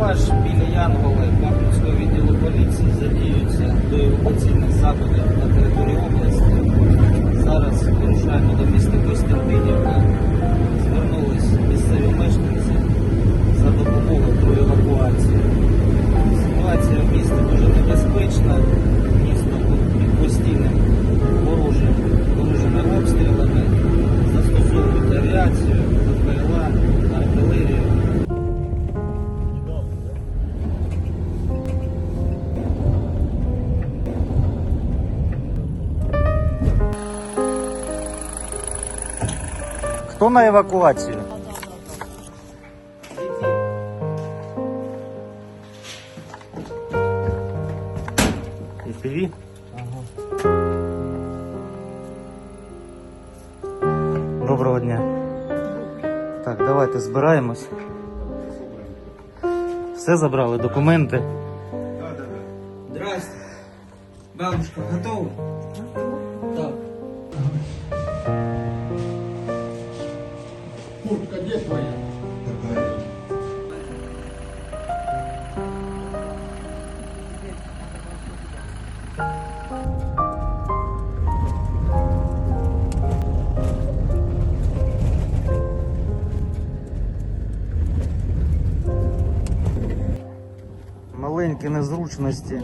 екіпаж біля Янголи Бахмутського відділу поліції задіються до евакуаційних заходів на території області. Зараз вирушаємо до міста Костянтинівка. Хто на евакуацію? ІТВ? Доброго дня. Так, давайте збираємось. Все забрали, документи. Здрасте. Бабушка готова? Маленькі незручності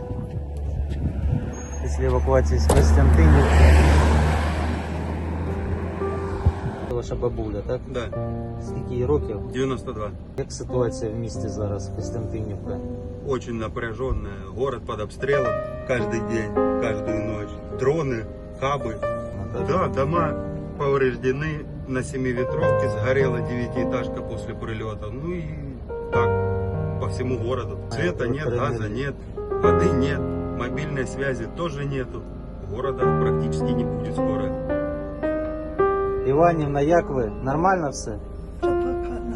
після евакуації з Костянтинівки. Ваша бабуля, так? Да, Скільки їй років? 92. Як ситуація в місті зараз, Костянтинівка? Очень напряженная. Город под обстрелом каждый день, каждую ночь. Дроны, хабы. Ну, Да, дома повреждены. На семиветровке сгорела девятиэтажка после прилета. Ну и так, по всему городу. Света А, нет, электроэнергии. газа нет, воды нет, мобильной связи тоже нету. Города практически не будет скоро. Іванівна, як ви? Нормально все?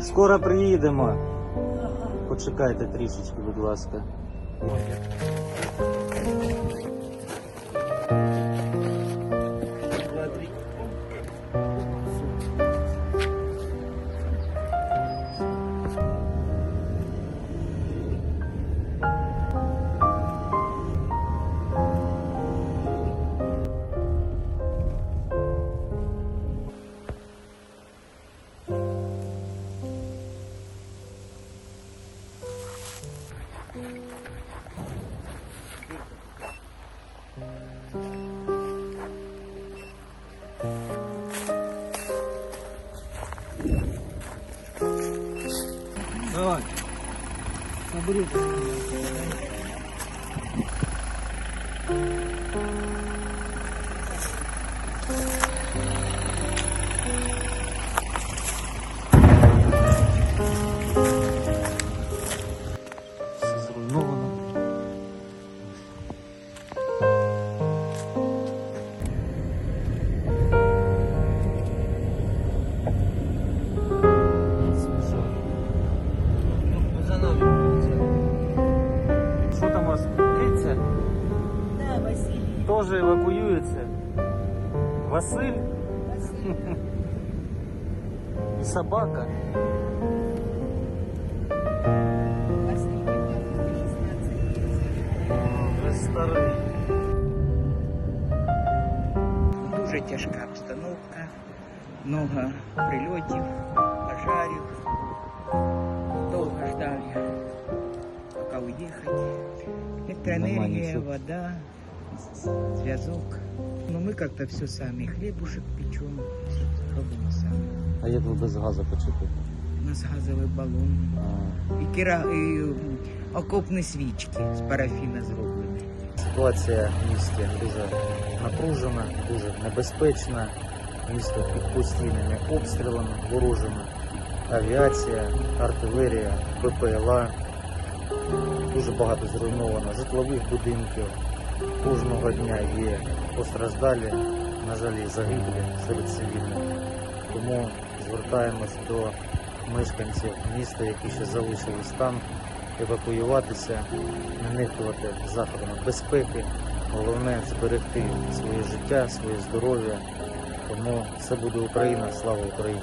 Скоро приїдемо. Почекайте трішечки, Будь ласка. Давай. Набери. Василий. теж евакуюється. Василь Василий. і собака. Василий, ему 16 лет. Вже старий. Дуже тяжка обстановка, много прильотів, пожарів. Довго ждали, поки уїхати. Електроенергія, нічого. вода, Зв'язок. Но мы как-то все сами. Хлебушек печем, все робимо самі. А як ви без газу почепите? У нас газовий балон. А, І, кіра... і окопні свічки з парафіна зроблені. Ситуація в місті дуже напружена, дуже небезпечна. Місто під постійними обстрілами, ворожими. Авіація, артилерія, БПЛА. Дуже багато зруйновано житлових будинків. Кожного дня є постраждалі, на жаль, загиблі серед цивільних. Тому звертаємось до мешканців міста, які ще залишились там, евакуюватися, не нехтувати заходами безпеки. Головне зберегти своє життя, своє здоров'я. Тому все буде Україна, слава Україні!